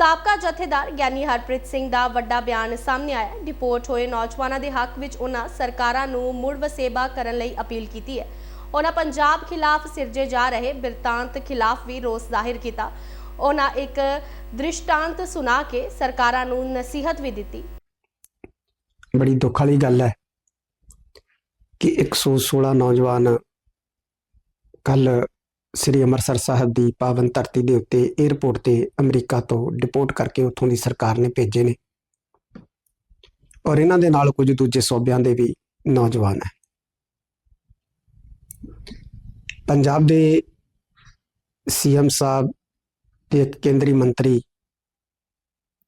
ਸਾਬਕਾ ਜਥੇਦਾਰ ਗਿਆਨੀ ਹਰਪ੍ਰੀਤ ਸਿੰਘ ਦਾ ਵੱਡਾ ਬਿਆਨ ਸਾਹਮਣੇ ਆਇਆ। ਹੈ। ਡਿਪੋਰਟ ਹੋਏ ਨੌਜਵਾਨਾਂ ਦੇ ਹੱਕ ਵਿੱਚ ਉਹਨਾਂ ਸਰਕਾਰਾਂ ਨੂੰ ਮੁੜ ਵਸੇਬਾ ਕਰਨ ਲਈ ਅਪੀਲ ਕੀਤੀ ਹੈ। ਉਹਨਾਂ ਪੰਜਾਬ ਖਿਲਾਫ ਸਿਰਜੇ ਜਾ ਰਹੇ ਬਿਰਤਾਂਤ ਖਿਲਾਫ ਵੀ ਰੋਸ ਜ਼ਾਹਿਰ ਕੀਤਾ। ਉਹਨਾਂ ਇੱਕ ਦ੍ਰਿਸ਼ਟਾਂਤ ਸੁਣਾ ਕੇ ਸਰਕਾਰਾਂ ਨੂੰ ਨਸੀਹਤ ਵੀ ਦਿੱਤੀ। ਬੜੀ ਦੁੱਖ ਵਾਲੀ ਗੱਲ ਹੈ ਕਿ 116 ਨੌਜਵਾਨ ਕੱਲ ਸ੍ਰੀ ਅੰਮ੍ਰਿਤਸਰ ਸਾਹਿਬ ਦੀ ਪਾਵਨ ਧਰਤੀ ਦੇ ਉੱਤੇ 에ਅਰਪੋਰਟ ਤੇ ਅਮਰੀਕਾ ਤੋਂ ਡਿਪੋਰਟ ਕਰਕੇ ਉੱਥੋਂ ਦੀ ਸਰਕਾਰ ਨੇ ਭੇਜੇ ਨੇ। ਔਰ ਇਹਨਾਂ ਦੇ ਨਾਲ ਕੁਝ ਦੂਜੇ ਸੂਬਿਆਂ ਦੇ ਵੀ ਨੌਜਵਾਨ ਹੈ। ਪੰਜਾਬ ਦੇ ਸੀਐਮ ਸਾਹਿਬ ਤੇ ਕੇਂਦਰੀ ਮੰਤਰੀ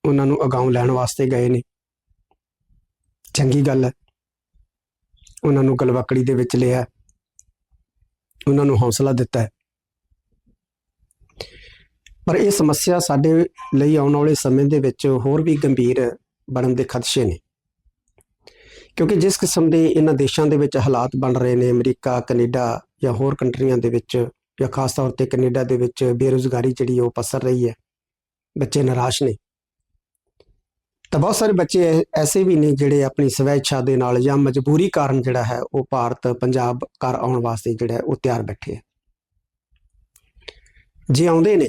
ਉਹਨਾਂ ਨੂੰ ਅਗਾਊਂ ਲੈਣ ਵਾਸਤੇ ਗਏ ਨੇ। ਚੰਗੀ ਗੱਲ ਹੈ। ਉਹਨਾਂ ਨੂੰ ਗਲਵਕੜੀ ਦੇ ਵਿੱਚ ਲਿਆ ਉਹਨਾਂ ਨੂੰ ਹੌਸਲਾ ਦਿੱਤਾ ਪਰ ਇਹ ਸਮੱਸਿਆ ਸਾਡੇ ਲਈ ਆਉਣ ਵਾਲੇ ਸਮੇਂ ਦੇ ਵਿੱਚ ਹੋਰ ਵੀ ਗੰਭੀਰ ਬਣਨ ਦੇ ਖਦਸ਼ੇ ਨੇ। ਕਿਉਂਕਿ ਜਿਸ ਕਿਸਮ ਦੇ ਇਹਨਾਂ ਦੇਸ਼ਾਂ ਦੇ ਵਿੱਚ ਹਾਲਾਤ ਬਣ ਰਹੇ ਨੇ, ਅਮਰੀਕਾ, ਕੈਨੇਡਾ ਜਾਂ ਹੋਰ ਕੰਟਰੀਆਂ ਦੇ ਵਿੱਚ ਜਾਂ ਖਾਸ ਤੌਰ ਤੇ ਕੈਨੇਡਾ ਦੇ ਵਿੱਚ ਬੇਰੁਜ਼ਗਾਰੀ ਜਿਹੜੀ ਉਹ ਪਸਰ ਰਹੀ ਹੈ, ਬੱਚੇ ਨਿਰਾਸ਼ ਨੇ। ਤਾਂ ਬਹੁਤ ਸਾਰੇ ਬੱਚੇ ਐਸੇ ਵੀ ਨੇ ਜਿਹੜੇ ਆਪਣੀ ਸਵੈ ਦੇ ਨਾਲ ਜਾਂ ਮਜਬੂਰੀ ਕਾਰਨ ਜਿਹੜਾ ਹੈ ਉਹ ਭਾਰਤ, ਪੰਜਾਬ ਘਰ ਆਉਣ ਵਾਸਤੇ ਜਿਹੜਾ ਉਹ ਤਿਆਰ ਬੈਠੇ ਆ। ਜੇ ਆਉਂਦੇ ਨੇ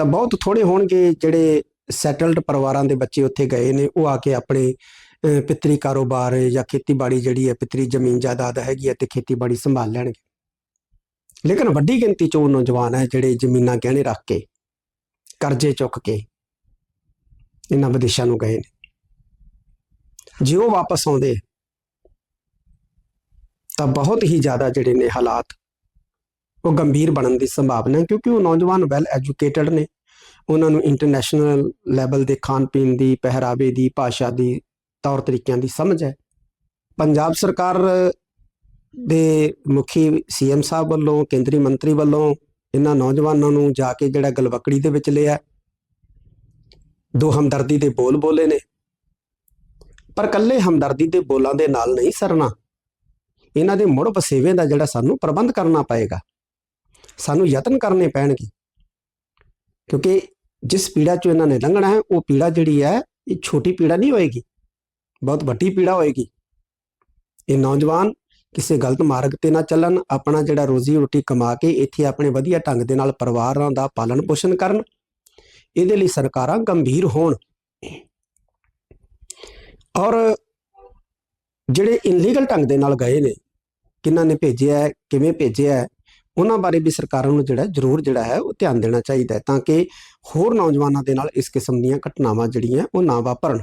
ਤਾਂ ਬਹੁਤ ਥੋੜੇ ਹੋਣਗੇ ਜਿਹੜੇ ਸੈਟਲਡ ਪਰਿਵਾਰਾਂ ਦੇ ਬੱਚੇ ਉੱਥੇ ਗਏ ਨੇ ਉਹ ਆ ਕੇ ਆਪਣੇ ਅਹ, ਪਿਤਰੀ ਕਾਰੋਬਾਰ ਜਾਂ ਖੇਤੀਬਾੜੀ ਜਿਹੜੀ ਹੈ ਪਿਤਰੀ ਜ਼ਮੀਨ ਜਾਇਦਾਦ ਹੈਗੀ ਹੈ ਤੇ ਖੇਤੀਬਾੜੀ ਸੰਭਾਲ ਲੈਣਗੇ। ਲੇਕਿਨ ਵੱਡੀ ਗਿਣਤੀ ਚ ਉਹ ਨੌਜਵਾਨ ਹੈ ਜਿਹੜੇ ਜ਼ਮੀਨਾਂ ਗਹਿਣੇ ਰੱਖ ਕੇ ਕਰਜ਼ੇ ਚੁੱਕ ਕੇ ਇਹਨਾਂ ਵਿਦੇਸ਼ਾਂ ਨੂੰ ਗਏ ਨੇ। ਜੇ ਉਹ ਵਾਪਸ ਆਉਂਦੇ ਤਾਂ ਬਹੁਤ ਹੀ ਜ਼ਿਆਦਾ ਜਿਹੜੇ ਨੇ ਹਾਲਾਤ ਉਹ ਗੰਭੀਰ ਬਣਨ ਦੀ ਸੰਭਾਵਨਾ ਹੈ, ਕਿਉਂਕਿ ਉਹ ਨੌਜਵਾਨ ਵੈਲ ਐਜੂਕੇਟਡ ਨੇ। ਉਹਨਾਂ ਨੂੰ ਇੰਟਰਨੈਸ਼ਨਲ ਲੈਵਲ ਦੇ ਖਾਣ ਪੀਣ ਦੀ, ਪਹਿਰਾਵੇ ਦੀ, ਭਾਸ਼ਾ ਦੀ ਤੌਰ ਤਰੀਕਿਆਂ ਦੀ ਸਮਝ ਹੈ। ਪੰਜਾਬ ਸਰਕਾਰ ਦੇ ਮੁਖੀ ਸੀਐਮ ਸਾਹਿਬ ਵੱਲੋਂ, ਕੇਂਦਰੀ ਮੰਤਰੀ ਵੱਲੋਂ ਇਹਨਾਂ ਨੌਜਵਾਨਾਂ ਨੂੰ ਜਾ ਕੇ ਜਿਹੜਾ ਗਲਵਕੜੀ ਦੇ ਵਿੱਚ ਲਿਆ ਦੋ ਹਮਦਰਦੀ ਦੇ ਬੋਲ ਬੋਲੇ ਨੇ। ਪਰ ਕੱਲੇ ਹਮਦਰਦੀ ਦੇ ਬੋਲਾਂ ਦੇ ਨਾਲ ਨਹੀਂ ਸਰਨਾ। ਇਹਨਾਂ ਦੇ ਮੁੜ ਵਸੇਵੇ ਦਾ ਜਿਹੜਾ ਸਾਨੂੰ ਪ੍ਰਬੰਧ ਕਰਨਾ ਪਏਗਾ। ਸਾਨੂੰ ਯਤਨ ਕਰਨੇ ਪੈਣਗੇ। ਕਿਉਂਕਿ ਜਿਸ ਪੀੜਾ ਚੋਂ ਇਹਨਾਂ ਨੇ ਲੰਘਣਾ ਹੈ, ਉਹ ਪੀੜਾ ਜਿਹੜੀ ਹੈ, ਇਹ ਛੋਟੀ ਪੀੜਾ ਨਹੀਂ ਹੋਏਗੀ। ਬਹੁਤ ਵੱਡੀ ਪੀੜਾ ਹੋਏਗੀ। ਇਹ ਨੌਜਵਾਨ ਕਿਸੇ ਗਲਤ ਮਾਰਗ ਤੇ ਨਾ ਚੱਲਣ, ਆਪਣਾ ਜਿਹੜਾ ਰੋਜ਼ੀ ਰੋਟੀ ਕਮਾ ਕੇ ਇੱਥੇ ਆਪਣੇ ਵਧੀਆ ਢੰਗ ਦੇ ਨਾਲ ਪਰਿਵਾਰਾਂ ਦਾ ਪਾਲਣ ਪੋਸ਼ਣ ਕਰਨ, ਇਹਦੇ ਲਈ ਸਰਕਾਰਾਂ ਗੰਭੀਰ ਹੋਣ। ਔਰ ਜਿਹੜੇ ਇਨਲੀਗਲ ਢੰਗ ਦੇ ਨਾਲ ਗਏ ਨੇ, ਕਿਹਨਾਂ ਨੇ ਭੇਜਿਆ ਹੈ ਕਿਵੇਂ ਭੇਜਿਆ ਉਹਨਾਂ ਬਾਰੇ ਵੀ ਸਰਕਾਰਾਂ ਨੂੰ ਜਿਹੜਾ ਜ਼ਰੂਰ ਜਿਹੜਾ ਹੈ ਉਹ ਧਿਆਨ ਦੇਣਾ ਚਾਹੀਦਾ ਹੈ ਤਾਂ ਕਿ ਹੋਰ ਨੌਜਵਾਨਾਂ ਦੇ ਨਾਲ ਇਸ ਕਿਸਮ ਦੀਆਂ ਘਟਨਾਵਾਂ ਜਿਹੜੀਆਂ ਉਹ ਨਾ ਵਾਪਰਨ।